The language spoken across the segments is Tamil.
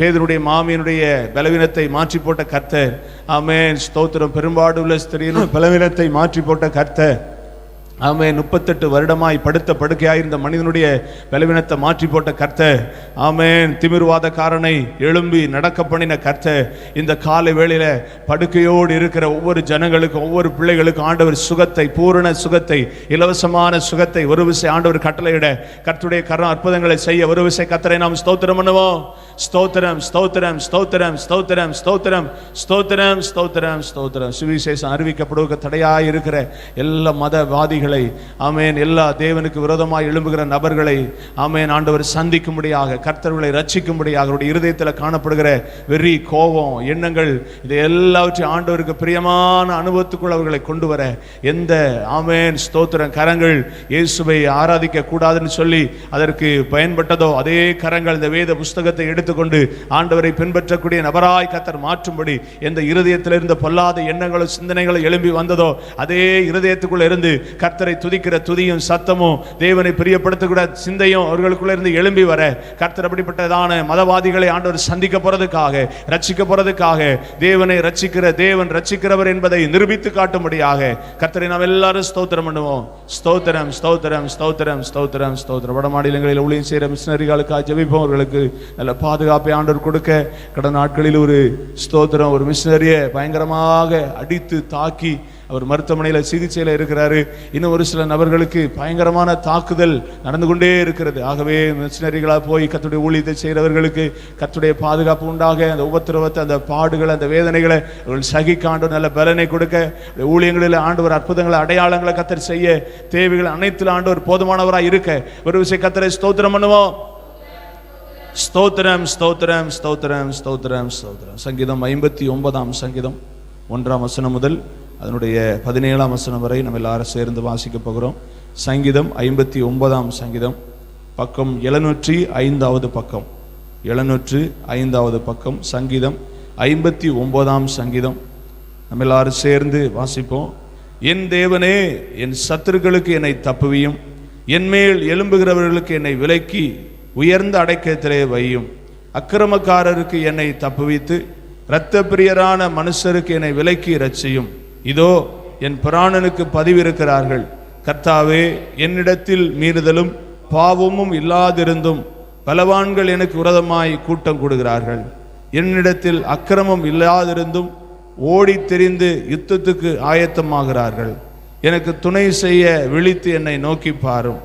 வேதனுடைய மாமியனுடைய பலவீனத்தை மாற்றி போட்ட கர்த்தர். ஆமேன். ஸ்தோத்திரம். பெரும்பாடுள்ள ஸ்திரீனும் பலவீனத்தை மாற்றி போட்ட கர்த்தர். ஆமே முப்பத்தெட்டு வருடமாய் படுத்த படுக்கையாயிருந்த மனிதனுடைய பலவீனத்தை மாற்றி போட்ட கர்த்த ஆமேன். திமிர்வாதக்காரனை எழும்பி நடக்க பண்ணின கர்த்த இந்த காலை வேளையில் படுக்கையோடு இருக்கிற ஒவ்வொரு ஜனங்களுக்கும் ஒவ்வொரு பிள்ளைகளுக்கும் ஆண்டவர் சுகத்தை பூரண சுகத்தை இலவசமான சுகத்தை ஒரு விசை ஆண்டவர் கட்டளையிட. கர்த்துடைய கரம் அற்புதங்களை செய்ய ஒரு விசை கத்தரை நாம் ஸ்தோத்திரம் பண்ணுவோம். ஸ்தோத்திரம் ஸ்தோத்திரம் ஸ்தோத்திரம் ஸ்தோத்திரம் ஸ்தோத்திரம் ஸ்தோத்திரம் ஸ்தோத்திரம் ஸ்தோத்திரம். சுவிசேஷம் அறிவிக்கப்படுவதற்கு தடையாக இருக்கிற எல்லா மதவாதிகள் ஆமேன் எல்லா தேவனுக்கு விரோதமாய் எழும்புகிற நபர்களை ஆமேன் ஆண்டவர் சந்திக்கும்படியாக கர்த்தர்களை ரட்சிக்கும்படியாக அவருடைய இருதயத்தில் காணப்படுகிற வெறி கோபம் எண்ணங்கள் இது எல்லாவற்றையும் ஆண்டவருக்கு பிரியமான அனுபவத்துக்குள் அவர்களை கொண்டு வர எந்த ஆமேன் ஸ்தோத்திரம் கரங்கள் இயேசுவை ஆராதிக்க கூடாதுன்னு சொல்லி அதற்கு பயன்பட்டதோ அதே கரங்கள் இந்த வேத புஸ்தகத்தை எடுத்துக்கொண்டு ஆண்டவரை பின்பற்றக்கூடிய நபராய் கத்தர் மாற்றும்படி எந்த இருதயத்தில் இருந்த பொல்லாத எண்ணங்களும் சிந்தனைகளும் எழும்பி வந்ததோ அதே இருதயத்துக்குள்ள இருந்து கர்த்தரை துதிக்கிற துதியும் சத்தமும் தேவனை பிரியப்படுத்தக்கூட சிந்தையும் அவர்களுக்குள்ள இருந்து எழும்பி வர கர்த்தர் அப்படிப்பட்டதான மதவாதிகளை ஆண்டவர் சந்திக்க போறதுக்காக ரட்சிக்க போறதுக்காக தேவனை ரட்சிக்கிற தேவன் ரட்சிக்கிறவர் என்பதை நிரூபித்து காட்டும்படியாக கர்த்தரை நாம் எல்லாரும் ஸ்தோத்திரம் பண்ணுவோம். ஸ்தோத்திரம் ஸ்தோத்திரம் ஸ்தோத்திரம் ஸ்தோத்திரம் ஸ்தோத்திரம். வட மாநிலங்களில் ஊழியம் செய்கிற மிஷினரிகளுக்காக ஜெபிப்போம் அவர்களுக்கு. நல்ல பாதுகாப்பை ஆண்டவர் கொடுக்க. கடந்த நாட்களில் ஒரு ஸ்தோத்திரம் ஒரு மிஷினரியை பயங்கரமாக அடித்து தாக்கி அவர் மருத்துவமனையில் சிகிச்சையில் இருக்கிறாரு. இன்னும் ஒரு சில நபர்களுக்கு பயங்கரமான தாக்குதல் நடந்து கொண்டே இருக்கிறது. ஆகவே மிஷினரிகளாக போய் கத்துடைய ஊழியத்தை செய்கிறவர்களுக்கு கத்துடைய பாதுகாப்பு உண்டாக அந்த உபத்திரவத்தை அந்த பாடுகளை அந்த வேதனைகளை அவர்கள் சகிக்காண்டு நல்ல பலனை கொடுக்க ஊழியங்களில் ஆண்டவர் அற்புதங்களை அடையாளங்களை கத்தர் செய்ய தேவைகள் அனைத்தில் ஆண்டவர் போதுமானவராக இருக்க. ஒரு விஷயம் கத்தரை ஸ்தோத்திரம் பண்ணுவோம். ஸ்தோத்திரம் ஸ்தோத்திரம் ஸ்தோத்திரம் ஸ்தோத்திரம் ஸ்தோத்திரம். சங்கீதம் ஐம்பத்தி ஒன்பதாம் சங்கீதம் ஒன்றாம் வசனம் முதல் அதனுடைய பதினேழாம் வசனம் வரை நம்ம எல்லாரும் சேர்ந்து வாசிக்க போகிறோம். சங்கீதம் ஐம்பத்தி ஒன்பதாம் சங்கீதம். பக்கம் எழுநூற்றி ஐந்தாவது பக்கம். எழுநூற்று ஐந்தாவது பக்கம். சங்கீதம் ஐம்பத்தி ஒன்பதாம் சங்கீதம். நம்ம எல்லாரும் சேர்ந்து வாசிப்போம். என் தேவனே என் சத்துருக்களுக்கு என்னை தப்புவியும். என்மேல் எழும்புகிறவர்களுக்கு என்னை விலக்கி உயர்ந்த அடைக்கத்திலே வையும். அக்கிரமக்காரருக்கு என்னை தப்புவித்து இரத்த பிரியரான மனுஷருக்கு என்னை விலக்கி ரட்சியும் இதோ என் பிராணனுக்கு பதிவிருக்கிறார்கள். கர்த்தாவே என்னிடத்தில் மீறுதலும் பாவமும் இல்லாதிருந்தும் பலவான்கள் எனக்கு விரதமாய் கூட்டம் கூடுகிறார்கள். என்னிடத்தில் அக்கிரமம் இல்லாதிருந்தும் ஓடித் தெரிந்து யுத்தத்துக்கு ஆயத்தமாகிறார்கள். எனக்கு துணை செய்ய விழித்து என்னை நோக்கி பாரும்.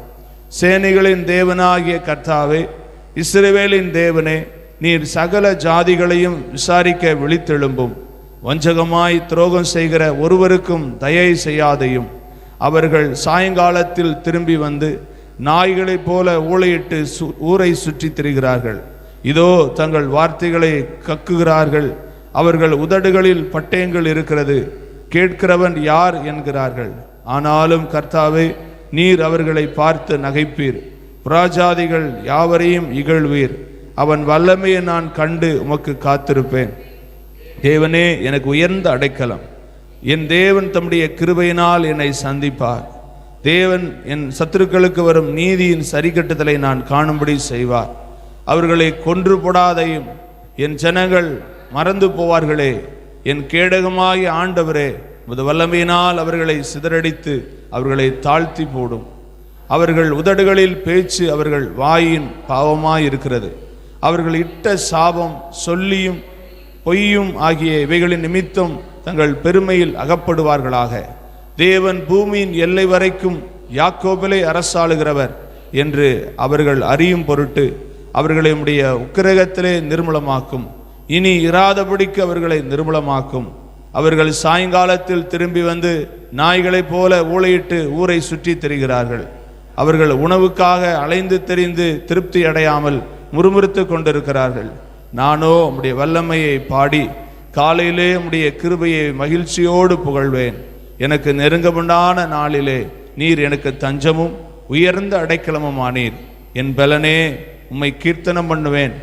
சேனைகளின் தேவனாகிய கர்த்தாவே இஸ்ரவேலின் தேவனே நீர் சகல ஜாதிகளையும் விசாரிக்க விழித்தெழும்பும். வஞ்சகமாய் துரோகம் செய்கிற ஒருவருக்கும் தயை செய்யாதையும் அவர்கள் சாயங்காலத்தில் திரும்பி வந்து நாய்களைப் போல ஊளையிட்டு சு ஊரை சுற்றி திரிகிறார்கள். இதோ தங்கள் வார்த்தைகளை கக்குகிறார்கள். அவர்கள் உதடுகளில் பட்டயங்கள் இருக்கிறது. கேட்கிறவன் யார் என்கிறார்கள். ஆனாலும் கர்த்தாவே நீர் அவர்களை பார்த்து நகைப்பீர். புராஜாதிகள் யாவரையும் இகழ்வீர். அவன் வல்லமையை நான் கண்டு உமக்கு காத்திருப்பேன். தேவனே எனக்கு உயர்ந்த அடைக்கலம். என் தேவன் தம்முடைய கிருபையினால் என்னை சந்திப்பார். தேவன் என் சத்துருக்களுக்கு வரும் நீதியின் சரிக்கட்டுதலை நான் காணும்படி செய்வார். அவர்களை கொன்று போடாதையும் என் ஜனங்கள் மறந்து போவார்களே. என் கேடகமாகிய ஆண்டவரே உமது வல்லமையினால் அவர்களை சிதறடித்து அவர்களை தாழ்த்தி போடும். அவர்கள் உதடுகளில் பேச்சு அவர்கள் வாயின் பாவமாய் இருக்கிறது அவர்கள் இட்ட சாபம் சொல்லியும் பொய்யும் ஆகிய இவைகளின் நிமித்தம் தங்கள் பெருமையில் அகப்படுவார்களாக. தேவன் பூமியின் எல்லை வரைக்கும் யாக்கோபிலை அரசாளுகிறவர் என்று அவர்கள் அறியும் பொருட்டு அவர்களை உடைய உக்கிரகத்திலே நிர்மூலமாக்கும். இனி இராதபடிக்கு அவர்களை நிர்மூலமாக்கும். அவர்கள் சாயங்காலத்தில் திரும்பி வந்து நாய்களைப் போல ஊளையிட்டு ஊரை சுற்றித் திரிகிறார்கள். அவர்கள் உணவுக்காக அலைந்து தெரிந்து திருப்தி அடையாமல் முறுமுறுத்து கொண்டிருக்கிறார்கள். நானோ உம்முடைய வல்லமையை பாடி காலையிலே உம்முடைய கிருபையை மகிழ்ச்சியோடு புகழ்வேன். எனக்கு நெருங்கமுண்டான நாளிலே நீர் எனக்கு தஞ்சமும் உயர்ந்த அடைக்கலமும் ஆனீர் என் பலனே உம்மை கீர்த்தனம் பண்ணுவேன்.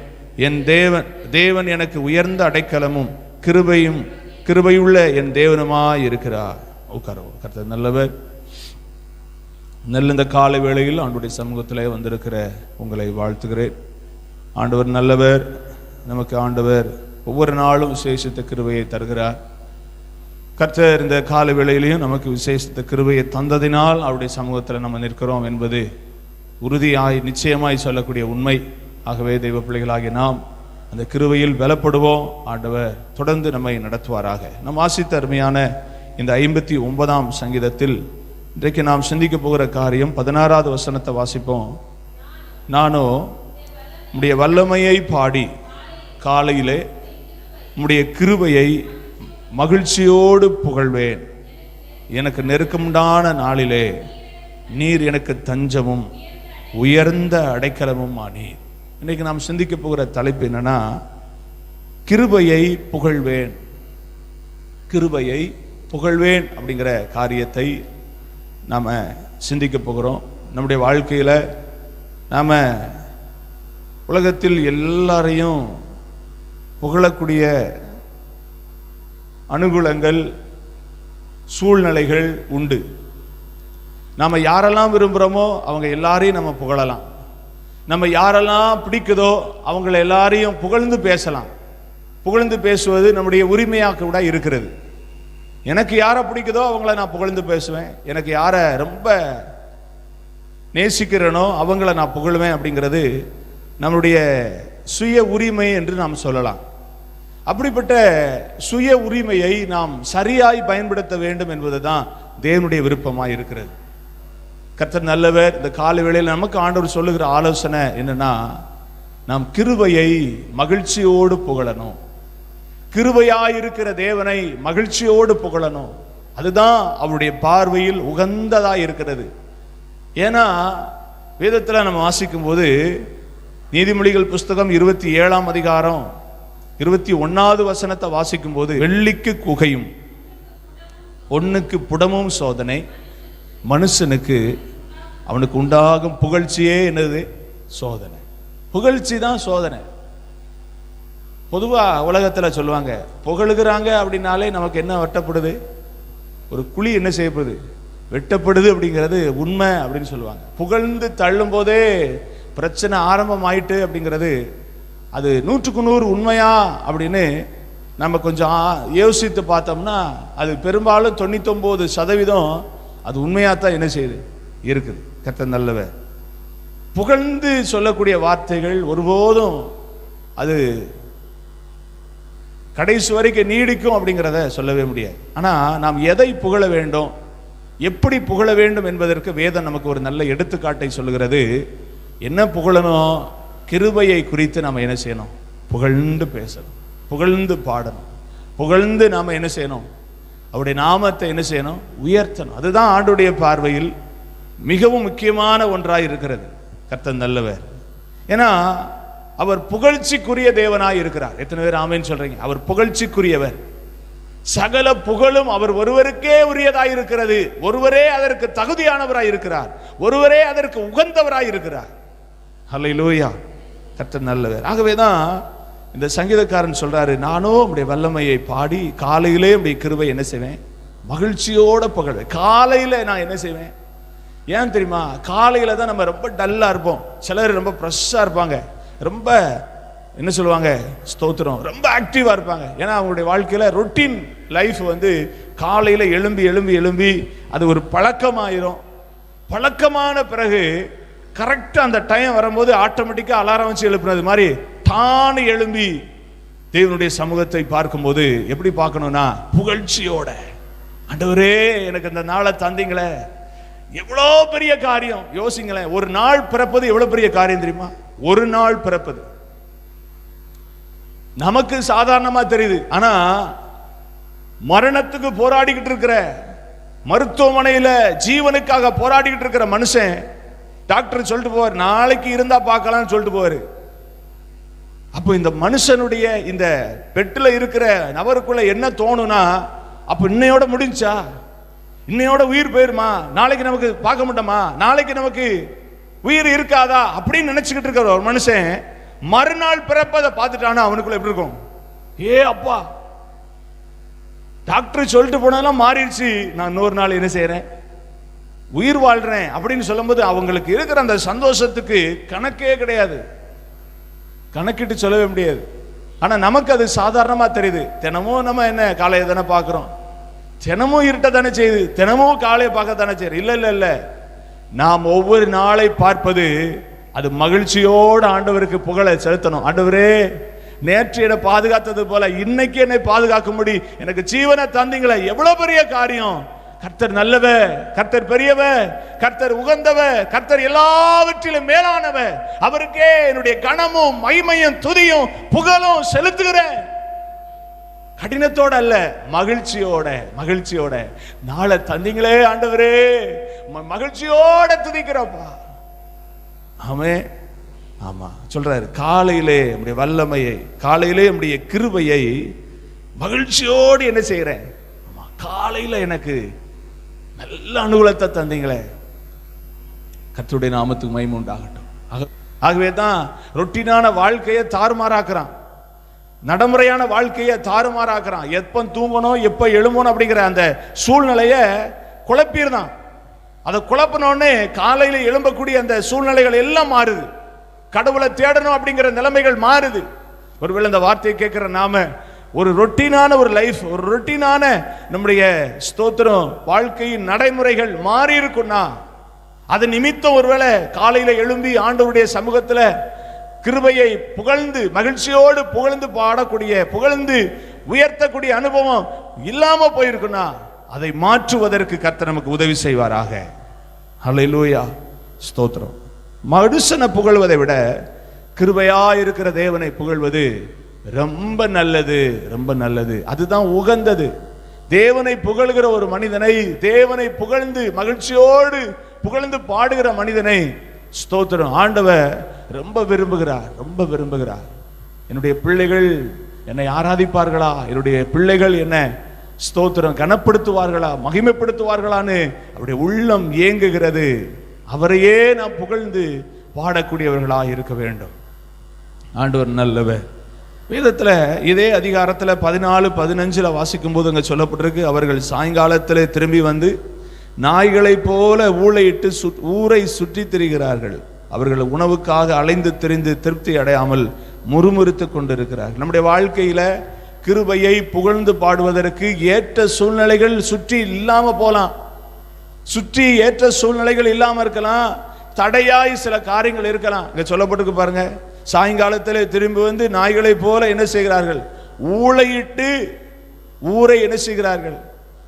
என் தேவன் தேவன் எனக்கு உயர்ந்த அடைக்கலமும் கிருபையும் கிருபையுள்ள என் தேவனுமாய் இருக்கிறார் உட்கார கர்த்தர் நல்லவர். நல்ல இந்த காலை வேளையில் ஆண்டுடைய சமூகத்திலே வந்திருக்கிற உங்களை வாழ்த்துகிறேன். ஆண்டவர் நல்லவர். நமக்கு ஆண்டவர் ஒவ்வொரு நாளும் விசேஷித்த கிருவையை தருகிறார். கர்த்தர் இந்த கால வேளையிலையும் நமக்கு விசேஷித்த கிருவையை தந்ததினால் அவருடைய சமூகத்தில் நம்ம நிற்கிறோம் என்பது உறுதியாய் நிச்சயமாய் சொல்லக்கூடிய உண்மை. ஆகவே தெய்வ பிள்ளைகளாகிய நாம் அந்த கிருவையில் பலப்படுவோம். ஆண்டவர் தொடர்ந்து நம்மை நடத்துவாராக. நம் ஆசித்த அருமையான இந்த ஐம்பத்தி ஒன்பதாம் சங்கீதத்தில் இன்றைக்கு நாம் சிந்திக்க போகிற காரியம் பதினாறாவது வசனத்தை வாசிப்போம். நானோ உடைய வல்லமையை பாடி காலையிலே உம்முடைய கிருபையை மகிழ்ச்சியோடு புகழ்வேன். எனக்கு நெருக்கமுண்டான நாளிலே நீர் எனக்கு தஞ்சமும் உயர்ந்த அடைக்கலமும் ஆனீர். இன்னைக்கு நாம் சிந்திக்க போகிற தலைப்பு என்னன்னா கிருபையை புகழ்வேன். கிருபையை புகழ்வேன் அப்படிங்கிற காரியத்தை நாம் சிந்திக்க போகிறோம். நம்முடைய வாழ்க்கையில் நாம் உலகத்தில் எல்லாரையும் புகழக்கூடிய அனுகூலங்கள் சூழ்நிலைகள் உண்டு. நாம் யாரெல்லாம் விரும்புகிறோமோ அவங்க எல்லாரையும் நம்ம புகழலாம். நம்ம யாரெல்லாம் பிடிக்குதோ அவங்கள எல்லாரையும் புகழ்ந்து பேசலாம். புகழ்ந்து பேசுவது நம்முடைய உரிமையாக கூட இருக்கிறது. எனக்கு யாரை பிடிக்குதோ அவங்கள நான் புகழ்ந்து பேசுவேன். எனக்கு யாரை ரொம்ப நேசிக்கிறேனோ அவங்கள நான் புகழுவேன் அப்படிங்கிறது நம்முடைய சுய உரிமை என்று நாம் சொல்லலாம். அப்படிப்பட்ட சுய உரிமையை நாம் சரியாய் பயன்படுத்த வேண்டும் என்பதுதான் தேவனுடைய விருப்பமாக இருக்கிறது. கர்த்தர் நல்லவர். இந்த காலை வேளையில் நமக்கு ஆண்டவர் சொல்லுகிற ஆலோசனை என்னன்னா நாம் கிருபையை மகிழ்ச்சியோடு புகழணும். கிருபையாயிருக்கிற தேவனை மகிழ்ச்சியோடு புகழணும். அதுதான் அவருடைய பார்வையில் உகந்ததாக இருக்கிறது. ஏன்னா வேதத்தில் நம்ம வாசிக்கும் போது நீதிமொழிகள் புஸ்தகம் இருபத்தி ஏழாம் அதிகாரம் இருபத்தி ஒன்னாவது வசனத்தை வாசிக்கும் போது வெள்ளிக்கு குகையும் பொண்ணுக்கு புடமும் சோதனை மனுஷனுக்கு அவனுக்கு உண்டாகும் புகழ்ச்சியே என்னது? சோதனை. புகழ்ச்சி தான் சோதனை. பொதுவா உலகத்துல சொல்லுவாங்க புகழுகிறாங்க அப்படின்னாலே நமக்கு என்ன வெட்டப்படுது? ஒரு குழி என்ன செய்யப்படுது? வெட்டப்படுது அப்படிங்கிறது உண்மை அப்படின்னு சொல்லுவாங்க. புகழ்ந்து தள்ளும் போதே பிரச்சனை ஆரம்பமாயிட்டு அப்படிங்கிறது அது நூற்றுக்கு நூறு உண்மையா அப்படின்னு நம்ம கொஞ்சம் யோசித்து பார்த்தோம்னா அது பெரும்பாலும் தொண்ணூத்தொம்பது சதவீதம் அது உண்மையாக தான் என்ன செய்யுது? இருக்குது. கத்த நல்லவ புகழ்ந்து சொல்லக்கூடிய வார்த்தைகள் ஒருபோதும் அது கடைசி வரைக்கும் நீடிக்கும் அப்படிங்கிறத சொல்லவே முடியாது. ஆனால் நாம் எதை புகழ வேண்டும்? எப்படி புகழ வேண்டும் என்பதற்கு வேதம் நமக்கு ஒரு நல்ல எடுத்துக்காட்டை சொல்லுகிறது. என்ன புகழணும்? கிருபையை குறித்து நாம் என்ன செய்யணும்? புகழ்ந்து பேசணும். புகழ்ந்து பாடணும். புகழ்ந்து நாம் என்ன செய்யணும்? அவருடைய நாமத்தை என்ன செய்யணும்? உயர்த்தணும். அதுதான் ஆண்டுடைய பார்வையில் மிகவும் முக்கியமான ஒன்றாக இருக்கிறது. கர்த்தன் நல்லவர். ஏன்னா அவர் புகழ்ச்சிக்குரிய தேவனாய் இருக்கிறார். எத்தனை பேர் ஆமேன்னு சொல்றீங்க? அவர் புகழ்ச்சிக்குரியவர். சகல புகழும் அவர் ஒருவருக்கே உரியதாய் இருக்கிறது. ஒருவரே அதற்கு தகுதியானவராய் இருக்கிறார். ஒருவரே அதற்கு உகந்தவராய் இருக்கிறார். லூயா கர்த்தர் நல்லவர். ஆகவே தான் இந்த சங்கீதக்காரன் சொல்றாரு நானோ உடைய வல்லமையை பாடி காலையிலே உடைய கிருவை என்ன செய்வேன்? மகிழ்ச்சியோட புகழ்வேன். காலையில நான் என்ன செய்வேன்? ஏன் தெரியுமா? காலையில தான் நம்ம ரொம்ப டல்லா இருப்போம். சிலர் ரொம்ப ஃப்ரெஷ்ஷாக இருப்பாங்க. ரொம்ப என்ன சொல்லுவாங்க? ஸ்தோத்திரம். ரொம்ப ஆக்டிவாக இருப்பாங்க. ஏன்னா அவங்களுடைய வாழ்க்கையில் ரொட்டீன் லைஃப் வந்து காலையில் எழும்பி எழும்பி எழும்பி அது ஒரு பழக்கமாயிரும். பழக்கமான பிறகு கரெக்டாக அந்த டைம் வரும்போது ஆட்டோமேட்டிக்காக அலாரம் வச்சு எழுப்புனது மாதிரி தானே எழும்பி தேவனுடைய சமூகத்தை பார்க்கும்போது எப்படி பார்க்கணும்னா புகழ்ச்சியோட ஆண்டவரே எனக்கு அந்த நாளை தந்தீங்களே. எவ்வளோ பெரிய காரியம். யோசிங்களேன் ஒரு நாள் பிறப்பது எவ்வளோ பெரிய காரியம் தெரியுமா? ஒரு நாள் பிறப்பது. நமக்கு சாதாரணமாக தெரியுது. ஆனால் மரணத்துக்கு போராடிக்கிட்டு இருக்கிற மருத்துவமனையில் ஜீவனுக்காக போராடிக்கிட்டு இருக்கிற மனுஷன் டாக்டர் சொல்லிட்டு போவார் நாளைக்கு இருந்தா பார்க்கலாம்னு சொல்லிட்டு போவார். அப்போ இந்த மனுஷனுடைய இந்த பெட்டில் இருக்கிற நபருக்குள்ள என்ன தோணுனா அப்போ இன்னையோட முடிஞ்சா இன்னையோட உயிர் போயிருமா? நாளைக்கு நமக்கு பார்க்க மாட்டோமா? நாளைக்கு நமக்கு உயிர் இருக்காதா? அப்படின்னு நினைச்சுக்கிட்டு இருக்கிற ஒரு மனுஷன் மறுநாள் பிறப்பதை பார்த்துட்டானா அவனுக்குள்ள எப்படி இருக்கும்? ஏ அப்பா டாக்டர் சொல்லிட்டு போனாலும் மாறிடுச்சு. நான் இன்னொரு நாள் என்ன செய்யறேன்? உயிர் வாழ்றேன் அப்படின்னு சொல்லும்போது அவங்களுக்கு இருக்கிற அந்த சந்தோஷத்துக்கு கணக்கே கிடையாது. கணக்கிட்டு சொல்லவே முடியாது. ஆனா நமக்கு அது சாதாரணமா தெரியுது. தினமும் நம்ம என்ன காலையை தானே பார்க்குறோம். தினமும் இருட்ட தானே செய்யுது. தினமும் காலையை பார்க்க தானே செய்யுது. இல்லை இல்லை இல்லை. நாம் ஒவ்வொரு நாளை பார்ப்பது அது மகிழ்ச்சியோடு ஆண்டவருக்கு புகழை செலுத்தணும். ஆண்டவரே நேற்று என்னை பாதுகாத்தது போல இன்னைக்கு என்னை பாதுகாக்கும்படி எனக்கு ஜீவனை தந்தீங்களே. எவ்வளோ பெரிய காரியம். கர்த்தர் நல்லவ கர்த்தர் பெரியவ கர்த்தர் உகந்தவ கர்த்தர் எல்லாவற்றிலும் மேலானவ அவருக்கே என்னுடைய கணமும் மைமையும் துதியும் புகழும் செலுத்துகிறேன். கடினத்தோட அல்ல மகிழ்ச்சியோட மகிழ்ச்சியோட. நாளை தந்தீங்களே ஆண்டவரே. மகிழ்ச்சியோட துதிக்கிறப்பா. ஆமே. ஆமா சொல்றாரு காலையிலே நம்முடைய வல்லமையை காலையிலே நம்முடைய கிருபையை மகிழ்ச்சியோடு என்ன செய்யறேன் ஆமா எனக்கு நல்ல அனுகூலத்தை தந்தீங்களே. கர்த்தருடைய நாமத்துக்கு மகிமை உண்டாகட்டும். ஆக- ஆகவே தான் ரொட்டீனான வாழ்க்கையை தாறுமாறாக்குறான். நடைமுறையான வாழ்க்கையை தாறுமாறாக்குறான். எப்ப தூங்கணும் எப்ப எழும்பணும் அப்படிங்கிற அந்த சூழ்நிலைய குழப்பிடுதான் அதை குழப்பினோடனே காலையில எழும்பக்கூடிய அந்த சூழ்நிலைகள் எல்லாம் மாறுது. கடவுளை தேடணும் அப்படிங்கிற நிலைமைகள் மாறுது. ஒருவேளை இந்த வார்த்தையை கேட்கிற நாம ஒரு ரொட்டீனான ஒரு லைஃப் ஒரு ரொட்டீனான நம்முடைய ஸ்தோத்திரம் வாழ்க்கையின் நடைமுறைகள் மாறி இருக்கும்னா அது நிமித்தம் ஒருவேளை காலையில் எழும்பி ஆண்டவருடைய சமூகத்தில் கிருபையை புகழ்ந்து மகிழ்ச்சியோடு புகழ்ந்து பாடக்கூடிய புகழ்ந்து உயர்த்தக்கூடிய அனுபவம் இல்லாமல் போயிருக்குன்னா அதை மாற்றுவதற்கு கர்த்தர் நமக்கு உதவி செய்வாராக. அலையிலூயா ஸ்தோத்திரம். மனுஷனை புகழ்வதை விட கிருபையா இருக்கிற தேவனை புகழ்வது ரொம்ப நல்லது ரொம்ப நல்லது. அதுதான் உகந்தது. தேவனை புகழ்கிற ஒரு மனிதனை தேவனை புகழ்ந்து மகிழ்ச்சியோடு புகழ்ந்து பாடுகிற மனிதனை ஸ்தோத்திரம். ஆண்டவர் ரொம்ப விரும்புகிறார் ரொம்ப விரும்புகிறார். என்னுடைய பிள்ளைகள் என்னை ஆராதிப்பார்களா? என்னுடைய பிள்ளைகள் என்ன ஸ்தோத்திரம் கனப்படுத்துவார்களா? மகிமைப்படுத்துவார்களான்னு அவருடைய உள்ளம் ஏங்குகிறது. அவரையே நாம் புகழ்ந்து பாடக்கூடியவர்களாக இருக்க வேண்டும். ஆண்டவர் நல்லவர். வீதத்தில் இதே அதிகாரத்தில் பதினாலு பதினஞ்சில் வாசிக்கும் போது சொல்லப்பட்டிருக்கு அவர்கள் சாயங்காலத்தில் திரும்பி வந்து நாய்களைப் போல ஊளையிட்டு சுட்- ஊரை சுற்றி திரிகிறார்கள். அவர்கள் உணவுக்காக அலைந்து திரிந்து திருப்தி அடையாமல் முறுமுறுத்து கொண்டிருக்கிறார்கள். நம்முடைய வாழ்க்கையில் கிருபையை புகழ்ந்து பாடுவதற்கு ஏற்ற சூழ்நிலைகள் சுற்றி இல்லாமல் போகலாம் சுற்றி ஏற்ற சூழ்நிலைகள் இல்லாமல் இருக்கலாம். தடையாய் சில காரியங்கள் இருக்கலாம். இங்கே சொல்லப்பட்டிருக்கு பாருங்கள் சாயங்காலத்தில் திரும்பி வந்து நாய்களை போல என்ன செய்கிறார்கள்? ஊழையிட்டு ஊரை என்ன செய்கிறார்கள்?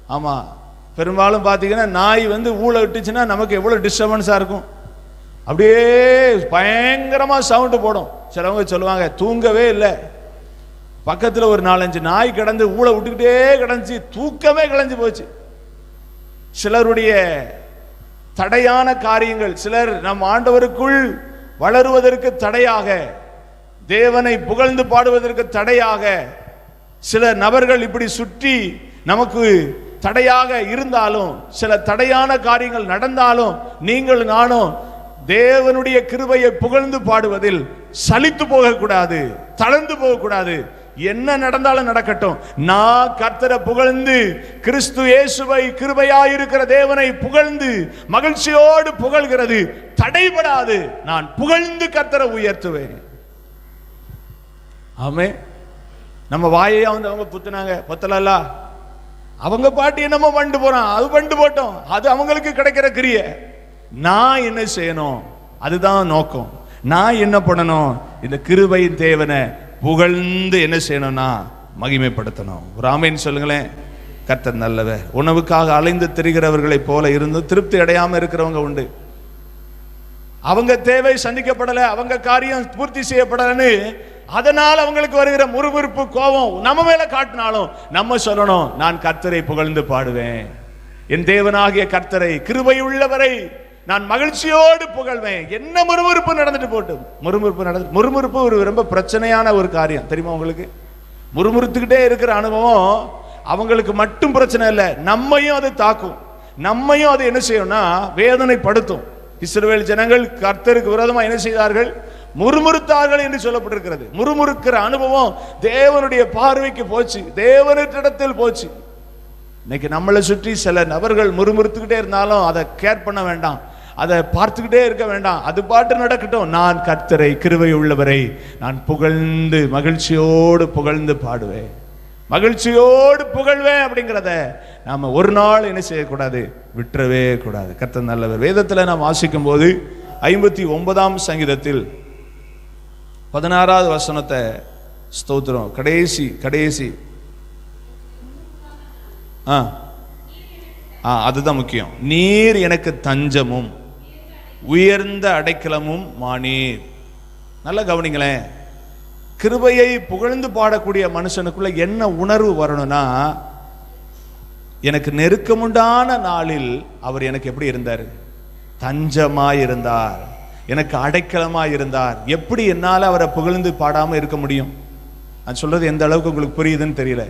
ஆமாம் பெரும்பாலும் பார்த்தீங்கன்னா நாய் வந்து ஊழ விட்டுச்சுன்னா நமக்கு எவ்வளோ டிஸ்டர்பன்ஸாக இருக்கும். அப்படியே பயங்கரமாக சவுண்டு போடும். சிலவங்க சொல்லுவாங்க தூங்கவே இல்லை. பக்கத்தில் ஒரு நாலஞ்சு நாய் கிடந்து ஊழ விட்டுக்கிட்டே கிடந்துச்சு தூக்கமே கிடஞ்சி போச்சு. சிலருடைய தடையான காரியங்கள் சிலர் நம் ஆண்டவருக்குள் வளருவதற்கு தடையாக தேவனை புகழ்ந்து பாடுவதற்கு தடையாக சில நபர்கள் இப்படி சுற்றி நமக்கு தடையாக இருந்தாலும் சில தடையான காரியங்கள் நடந்தாலும் நீங்கள் நானும் தேவனுடைய கிருபையை புகழ்ந்து பாடுவதில் சலித்து போகக்கூடாது தளர்ந்து போகக்கூடாது. என்ன நடந்தாலும் நடக்கட்டும். நான் கர்த்தரை புகழ்ந்து கிறிஸ்து இயேசுவை கிருபையாயிருக்கிற தேவனை புகழ்ந்து மகிழ்ச்சியோடு புகழ்கிறது. தடைபடாது. நான் புகழ்ந்து கர்த்தரை உயர்த்துவேன். ஆமே நம்ம வாயை வந்து அவங்க புத்துனாங்க பொத்தலல்ல. அவங்க பாட்டி என்னமோ பண்ணிட்டு போறான். அது பண்ணிட்டு போட்டோம். அது அவங்களுக்கு கிடைக்கிற கிரிய. நான் என்ன செய்யணும்? அதுதான் நோக்கம். நான் என்ன பண்ணணும்? இந்த கிருபையின் தேவனை புகழ்ந்து என்ன செய்யணும்னா மகிமைப்படுத்தணும். ஒரு சொல்லுங்களேன். கர்த்தர் நல்லவர். உணவுக்காக அலைந்து திரிகிறவர்களைப் போல இருந்து திருப்தி அடையாமல் இருக்கிறவங்க உண்டு. அவங்க தேவை சந்திக்கப்படலை அவங்க காரியம் பூர்த்தி செய்யப்படலைன்னு அதனால் அவங்களுக்கு வருகிற முறுமுறுப்பு கோபம் நம்ம மேல காட்டினாலும் நம்ம சொல்லணும் நான் கர்த்தரை புகழ்ந்து பாடுவேன். என் தேவனாகிய கர்த்தரை கிருபை உள்ளவரை நான் மகிழ்ச்சியோடு புகழ்வேன். என்ன முறுமுறுப்பு நடந்துட்டு போட்டு? முறுமுறுப்பு நடந்து முறுமுறுப்பு ஒரு ரொம்ப பிரச்சனையான ஒரு காரியம். தெரியுமா உங்களுக்கு? முறுமுறுத்துக்கிட்டே இருக்கிற அனுபவம் அவங்களுக்கு மட்டும் பிரச்சனை இல்லை நம்மையும் அதை தாக்கும். நம்மையும் அதை என்ன செய்யும்னா வேதனைப்படுத்தும். இஸ்ரேல் ஜனங்கள் கர்த்தருக்கு விரோதமாக என்ன செய்தார்கள்? முறுமுறுத்தார்கள் என்று சொல்லப்பட்டிருக்கிறது. முறுமுறுக்கிற அனுபவம் தேவனுடைய பார்வைக்கு போச்சு தேவனிடத்தில் போச்சு. இன்னைக்கு நம்மளை சுற்றி சில நபர்கள் முறுமுறுத்துக்கிட்டே இருந்தாலும் அதை கேர் பண்ண வேண்டாம். அதை பார்த்துக்கிட்டே இருக்க வேண்டாம். அது பாட்டு நடக்கட்டும். நான் கர்த்தரை கிருவை உள்ளவரை நான் புகழ்ந்து மகிழ்ச்சியோடு புகழ்ந்து பாடுவேன். மகிழ்ச்சியோடு புகழ்வேன் அப்படிங்கிறத நாம் ஒரு நாள் என்ன செய்யக்கூடாது? விட்டுறவே கூடாது. கர்த்தர் நல்லவர். வேதத்தில் நாம் வாசிக்கும் போது ஐம்பத்தி ஒன்பதாம் சங்கீதத்தில் பதினாறாவது வசனத்தை ஸ்தோத்திரம். கடைசி கடைசி. ஆ. ஆ அதுதான் முக்கியம். நீர் எனக்கு தஞ்சமும். உயர்ந்த அடைக்கலமும் மானீர். நல்லா கவனிங்களேன் கிருபையை புகழ்ந்து பாடக்கூடிய மனுஷனுக்குள்ள என்ன உணர்வு வரணும்னா எனக்கு நெருக்கமுண்டான நாளில் அவர் எனக்கு எப்படி இருந்தார்? தஞ்சமாய் இருந்தார் எனக்கு அடைக்கலமாய் இருந்தார் எப்படி என்னால் அவரை புகழ்ந்து பாடாமல் இருக்க முடியும்? நான் சொல்றது எந்த அளவுக்கு உங்களுக்கு புரியுதுன்னு தெரியல.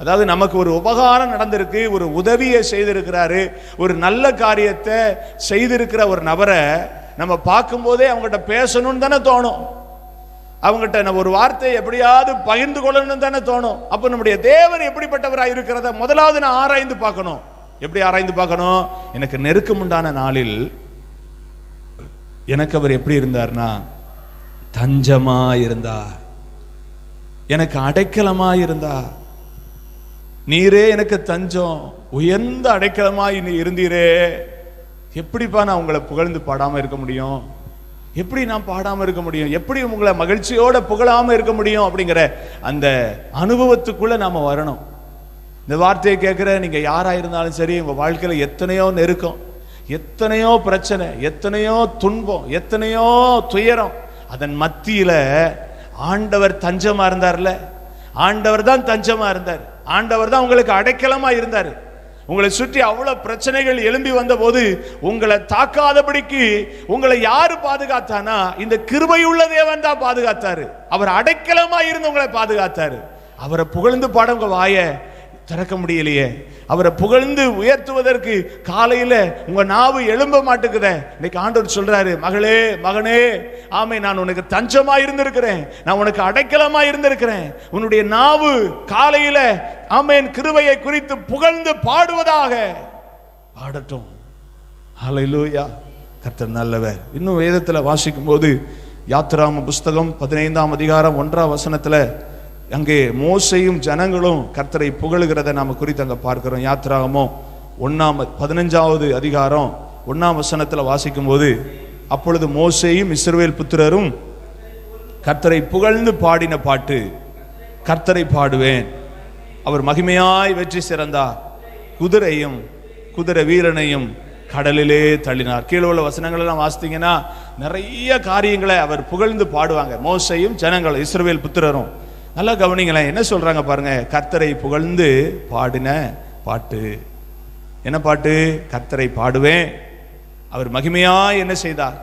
அதாவது நமக்கு ஒரு உபகாரம் நடந்திருக்கு ஒரு உதவியை செய்திருக்கிறாரு ஒரு நல்ல காரியத்தை செய்திருக்கிற ஒரு நபரை நம்ம பார்க்கும்போதே அவங்ககிட்ட பேசணும்னு தானே தோணும். அவங்ககிட்ட நம்ம ஒரு வார்த்தையை எப்படியாவது பகிர்ந்து கொள்ளணும்னு தானே தோணும். அப்போ நம்முடைய தேவன் எப்படிப்பட்டவராக இருக்கிறத முதலாவது நான் ஆராய்ந்து பார்க்கணும். எப்படி ஆராய்ந்து பார்க்கணும்? எனக்கு நெருக்கமுண்டான நாளில் எனக்கு அவர் எப்படி இருந்தார்னா தஞ்சமா இருந்தார் எனக்கு அடைக்கலமா இருந்தார் நீரே எனக்கு தஞ்சம். உயர்ந்த அடைக்கலமாய் நீ இருந்தீரே. எப்படிப்பா நான் உங்களை புகழ்ந்து பாடாமல் இருக்க முடியும்? எப்படி நான் பாடாம இருக்க முடியும்? எப்படி உங்களை மகிழ்ச்சியோட புகழாம இருக்க முடியும் அப்படிங்கிற அந்த அனுபவத்துக்குள்ள நாம் வரணும். இந்த வார்த்தையை கேட்குற நீங்கள் யாராக இருந்தாலும் சரி உங்கள் வாழ்க்கையில் எத்தனையோ நெருக்கம் எத்தனையோ பிரச்சனை எத்தனையோ துன்பம் எத்தனையோ துயரம் அதன் மத்தியில் ஆண்டவர் தஞ்சமாக இருந்தார்ல? ஆண்டவர் தான் தஞ்சமாக இருந்தார். ஆண்டவர் தான் உங்களுக்கு அடைக்கலமா இருந்தார். உங்களை சுற்றி அவ்வளவு பிரச்சனைகள் எழும்பி வந்த போது உங்களை தாக்காதபடிக்கு உங்களை யாரு பாதுகாத்தானா? இந்த கிருபையுள்ள தேவன் தான் பாதுகாத்தாரு. அவர் அடைக்கலமா இருந்து உங்களை பாதுகாத்தாரு. அவரை புகழ்ந்து பாடங்க வாயை வாய. திறக்க முடியலையே. அவரை புகழ்ந்து உயர்த்துவதற்கு காலையில் உங்கள் நாவு எழும்ப மாட்டுக்குதே இன்னைக்கு ஆண்டவர் சொல்கிறாரு மகளே மகனே ஆமை நான் உனக்கு தஞ்சமாக இருந்திருக்கிறேன். நான் உனக்கு அடைக்கலமாக இருந்திருக்கிறேன். உன்னுடைய நாவு காலையில் ஆமையின் கிருவையை குறித்து புகழ்ந்து பாடுவதாக. பாடட்டும். ஹalleluya. கர்த்தர் நல்லவர். இன்னும் வேதத்தில் வாசிக்கும் போது யாத்ராம புஸ்தகம் பதினைந்தாம் அதிகாரம் ஒன்றாம் வசனத்தில் அங்கே மோசையும் ஜனங்களும் கர்த்தரை புகழுகிறத நாம் குறித்து அங்கே பார்க்கிறோம். யாத்திராகமோ ஒன்றாம் பதினஞ்சாவது அதிகாரம் ஒன்றாம் வசனத்தில் வாசிக்கும் போது அப்பொழுது மோசையும் இஸ்ரவேல் புத்திரரும் கர்த்தரை புகழ்ந்து பாடின பாட்டு கர்த்தரை பாடுவேன். அவர் மகிமையாய் வெற்றி சிறந்தார் குதிரையும் குதிரை வீரனையும் கடலிலே தள்ளினார். கீழே உள்ள வசனங்களெல்லாம் வாசித்தீங்கன்னா நிறைய காரியங்களை அவர் புகழ்ந்து பாடுவாங்க. மோசையும் ஜனங்களும் இஸ்ரவேல் புத்திரரும். நல்லா கவனிங்களேன். என்ன சொல்றாங்க பாருங்க. கர்த்தரை புகழ்ந்து பாடின பாட்டு. என்ன பாட்டு? கர்த்தரை பாடுவேன். அவர் மகிமையாய் என்ன செய்தார்?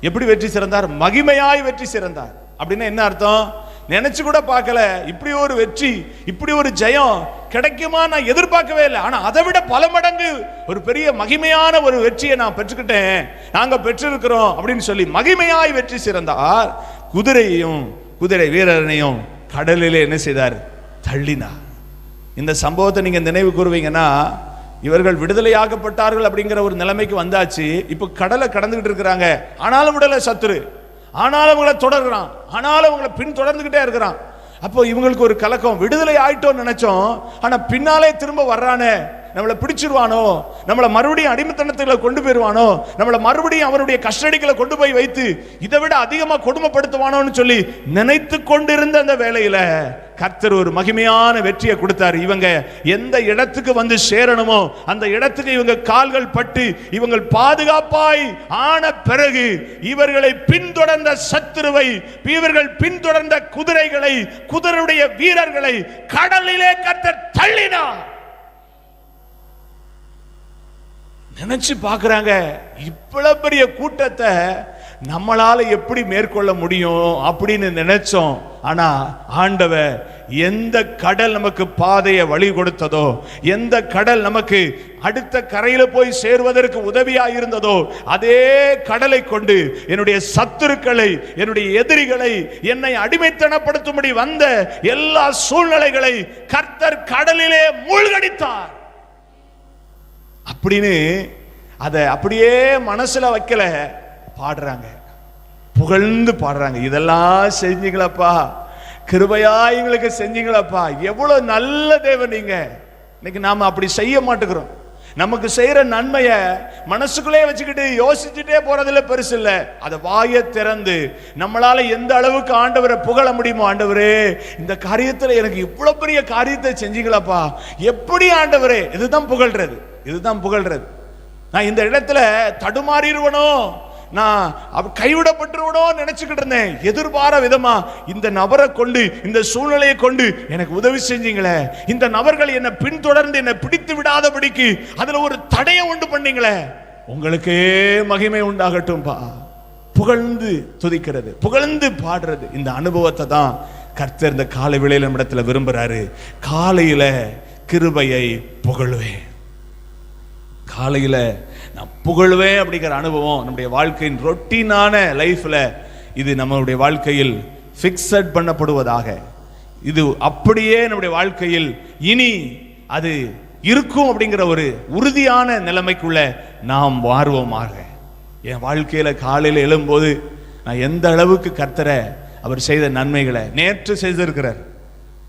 எப்படி வெற்றி சிறந்தார்? மகிமையாய் வெற்றி சிறந்தார். அப்படின்னா என்ன அர்த்தம்? நினைச்சு கூட பார்க்கல. இப்படி ஒரு வெற்றி இப்படி ஒரு ஜெயம் கிடைக்குமா நான் எதிர்பார்க்கவே இல்லை. ஆனா அதை விட பல மடங்கு ஒரு பெரிய மகிமையான ஒரு வெற்றியை நான் பெற்றுக்கிட்டேன். நாங்க பெற்றிருக்கிறோம் அப்படின்னு சொல்லி மகிமையாய் வெற்றி சிறந்தார். குதிரையையும் குதிரை வீரனையும் கடலிலே என்ன செய்தார்? தள்ளினார். இந்த சம்பவத்தை நீங்கள் நினைவு கூறுவீங்கன்னா இவர்கள் விடுதலையாக்கப்பட்டார்கள் அப்படிங்கிற ஒரு நிலைமைக்கு வந்தாச்சு. இப்போ கடலை கடந்துகிட்டு இருக்கிறாங்க. ஆனாலும் விடலை சத்துரு. ஆனாலும் அவங்கள தொடர்கிறான். ஆனாலும் அவங்கள பின் தொடர்ந்துகிட்டே இருக்கிறான். அப்போ இவங்களுக்கு ஒரு கலக்கம். விடுதலை ஆயிட்டோம்னு நினைச்சோம். ஆனால் பின்னாலே திரும்ப வர்றானே. நம்மளை பிடிச்சிருவானோ? நம்மளை மறுபடியும் அடிமைத்தனத்துல கொண்டு போயிருவானோ? நம்மளை மறுபடியும் அவருடைய கஸ்டடிகளை கொண்டு போய் வைத்து இதை விட அதிகமாக கொடுமைப்படுத்துவானோன்னு சொல்லி நினைத்து கொண்டிருந்த அந்த வேலையில கர்த்தர் ஒரு மகிமையான வெற்றியை கொடுத்தாரு. இவங்க எந்த இடத்துக்கு வந்து சேரணுமோ அந்த இடத்துக்கு இவங்க கால்கள் பட்டு இவங்க பாதுகாப்பாய் ஆன பிறகு இவர்களை பின்தொடர்ந்த சத்துருவை இவர்கள் பின்தொடர்ந்த குதிரைகளை குதிரையுடைய வீரர்களை கடலிலே கர்த்தர் தள்ளினார். நினைச்சு பார்க்குறாங்க இவ்வளோ பெரிய கூட்டத்தை நம்மளால் எப்படி மேற்கொள்ள முடியும் அப்படின்னு நினைச்சோம். ஆனால் ஆண்டவர் எந்த கடல் நமக்கு பாதையை வழி கொடுத்ததோ எந்த கடல் நமக்கு அடுத்த கரையில் போய் சேர்வதற்கு உதவியாக இருந்ததோ அதே கடலை கொண்டு என்னுடைய சத்துருக்களை என்னுடைய எதிரிகளை என்னை அடிமைத்தனப்படுத்தும்படி வந்த எல்லா சூழ்நிலைகளை கர்த்தர் கடலிலே மூழ்கடித்தார். அப்படின்னு அதை அப்படியே மனசுல வைக்கல பாடுறாங்க. புகழ்ந்து பாடுறாங்க. இதெல்லாம் செஞ்சீங்களப்பா. கிருபையா எங்களுக்கு செஞ்சீங்களப்பா. எவ்வளவு நல்ல தேவன் நீங்க. இன்னைக்கு நாம அப்படி செய்ய மாட்டேங்கிறோம். நமக்கு செய்யற நன்மைய மனசுக்குள்ளே வச்சுக்கிட்டு யோசிச்சுட்டே போறதுல பெருசு இல்ல. அதை வாயை திறந்து நம்மளால எந்த அளவுக்கு ஆண்டவரை புகழ முடியுமோ ஆண்டவரே இந்த காரியத்துல எனக்கு இவ்வளவு பெரிய காரியத்தை செஞ்சீங்களப்பா. எப்படி ஆண்டவரே இதுதான் புகழ்றது இதுதான் புகழ்றது. நான் இந்த இடத்துல தடுமாறிடுவனோ நான் அவ கைவிடப்பட்டுருவனோ நினைச்சுக்கிட்டு இருந்தேன். எதிர்பார விதமா இந்த நபரை கொண்டு இந்த சூழ்நிலையை கொண்டு எனக்கு உதவி செஞ்சீங்களே. இந்த நபர்கள் என்னை பின்தொடர்ந்து என்னை பிடித்து விடாதபடிக்கு அதுல ஒரு தடையை உண்டு பண்ணீங்களே. உங்களுக்கே மகிமை உண்டாகட்டும்பா. புகழ்ந்து துதிக்கிறது புகழ்ந்து பாடுறது. இந்த அனுபவத்தை தான் கர்த்தர் இந்த காலை வேளையில இடத்துல விரும்புறாரு. காலையில கிருபையை புகழுவேன். காலையில் நான் புகழ்வேன் அப்படிங்கிற அனுபவம் நம்முடைய வாழ்க்கையின் ரொட்டீனான லைஃப்பில் இது நம்மளுடைய வாழ்க்கையில் ஃபிக்ஸட் பண்ணப்படுவதாக. இது அப்படியே நம்முடைய வாழ்க்கையில் இனி அது இருக்கும் அப்படிங்கிற ஒரு உறுதியான நிலைமைக்குள்ள நாம் மாறுவோமாக என் வாழ்க்கையில் காலையில் எழும்போது நான் எந்த அளவுக்கு கர்த்தரை அவர் செய்த நன்மைகளை நேற்று செய்திருக்கிறார்.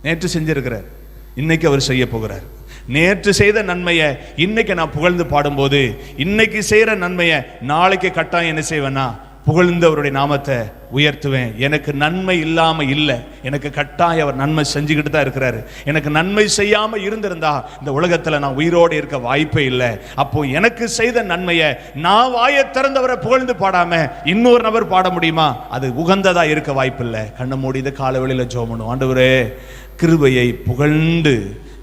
நேற்று செஞ்சிருக்கிறார். இன்னைக்கு அவர் செய்ய போகிறார். நேற்று செய்த நன்மையை இன்னைக்கு நான் புகழ்ந்து பாடும்போது இன்னைக்கு செய்கிற நன்மையை நாளைக்கு கட்டாயம் என்ன செய்வேன்னா புகழ்ந்தவருடைய நாமத்தை உயர்த்துவேன். எனக்கு நன்மை இல்லாமல் இல்லை. எனக்கு கட்டாயம் அவர் நன்மை செஞ்சுக்கிட்டு தான் இருக்கிறாரு. எனக்கு நன்மை செய்யாமல் இருந்திருந்தா இந்த உலகத்தில் நான் உயிரோடு இருக்க வாய்ப்பே இல்லை. அப்போ எனக்கு செய்த நன்மையை நான் வாயை திறந்தவரை புகழ்ந்து பாடாம இன்னொரு நபர் பாட முடியுமா? அது உகந்ததாக இருக்க வாய்ப்பில்லை. கண்ணை மூடி இந்த காலவெளியில் ஜோமனும் ஆண்டவரே கிருபையை புகழ்ந்து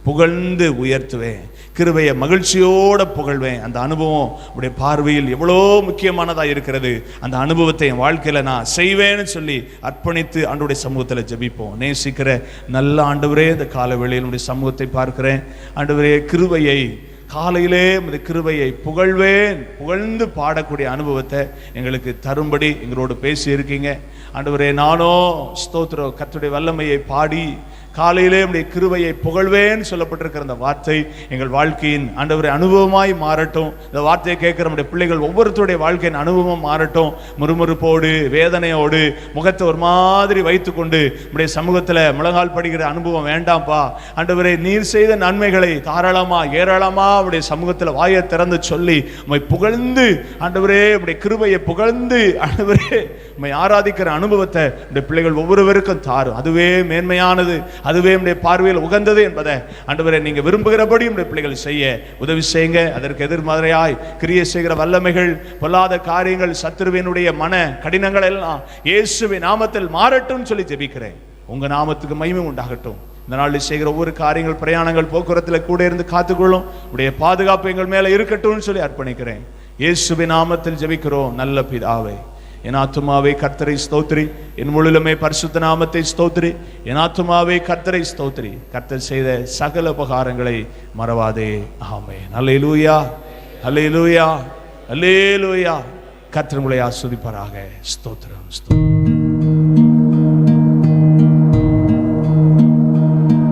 புகழ்ந்து உயர்த்துவேன். கிருபையை மகிழ்ச்சியோட புகழ்வேன். அந்த அனுபவம் உடைய பார்வையில் எவ்வளோ முக்கியமானதாக இருக்கிறது. அந்த அனுபவத்தை என் வாழ்க்கையில் நான் செய்வேன்னு சொல்லி அர்ப்பணித்து ஆண்டுடைய சமூகத்தில் ஜெபிப்போம். நேசிக்கிற நல்ல ஆண்டவரே இந்த கால வேளையில் உடைய சமூகத்தை பார்க்கிறேன். ஆண்டவரே கிருபையை காலையிலே இந்த கிருபையை புகழ்வேன். புகழ்ந்து பாடக்கூடிய அனுபவத்தை எங்களுக்கு தரும்படி எங்களோடு பேசி இருக்கீங்க ஆண்டவரே நானோ ஸ்தோத்திரம் கத்துடைய வல்லமையை பாடி காலையிலே உடைய கிருவையை புகழ்வேன் சொல்லப்பட்டிருக்கிற அந்த வார்த்தை எங்கள் வாழ்க்கையின் ஆண்டவரை அனுபவமாய் மாறட்டும். இந்த வார்த்தையை கேட்கிற நம்முடைய பிள்ளைகள் ஒவ்வொருத்தருடைய வாழ்க்கையின் அனுபவம் மாறட்டும். முறுமுறுப்போடு வேதனையோடு முகத்தை ஒரு மாதிரி வைத்துக்கொண்டு நம்முடைய சமூகத்தில் முழங்கால் படுகிற அனுபவம் வேண்டாம்ப்பா. ஆண்டவரே நீர் செய்த நன்மைகளை தாராளமாக ஏராளமாக உடைய சமூகத்தில் வாயை திறந்து சொல்லி உண்மை புகழ்ந்து ஆண்டவரே உடைய கிருபையை புகழ்ந்து ஆண்டவரே உண்மை ஆராதிக்கிற அனுபவத்தை உடைய பிள்ளைகள் ஒவ்வொருவருக்கும் தாரும். அதுவே மேன்மையானது. அதுவே உடைய பார்வையில் உகந்தது என்பதை ஆண்டவரே நீங்கள் விரும்புகிறபடி உடைய பிள்ளைகள் செய்ய உதவி செய்யுங்க. அதற்கு எதிர்மறையாய் கிரியை செய்கிற வல்லமைகள் பொல்லாத காரியங்கள் சத்துருவினுடைய மன கடினங்கள் எல்லாம் இயேசுவை நாமத்தில் மாறட்டும் சொல்லி ஜெபிக்கிறேன். உங்கள் நாமத்துக்கு மகிமை உண்டாகட்டும். இந்த நாளில் செய்கிற ஒவ்வொரு காரியங்கள் பிரயாணங்கள் போக்குவரத்தில் கூட இருந்து காத்துக்கொள்ளும். உடைய பாதுகாப்பு எங்கள் மேலே இருக்கட்டும்னு சொல்லி அர்ப்பணிக்கிறேன். இயேசுவின் நாமத்தில் ஜெபிக்கிறோம். நல்ல பிதாவை. என் ஆத்மாவை கர்த்தரை ஸ்தோத்திரி. என் முழுலுமே பரிசுத்த நாமத்தை ஸ்தோத்ரி என் ஆத்மாவை கர்த்தரை ஸ்தோத்ரி கர்த்தர் செய்த சகல உபகாரங்களை மறவாதே. ஆமே அல்லேலூயா அல்லே லூயா கர்த்தர் உங்களை ஆஸ்வதிப்பாராக. ஸ்தோத்திரம் ஸ்தோத்திரம்.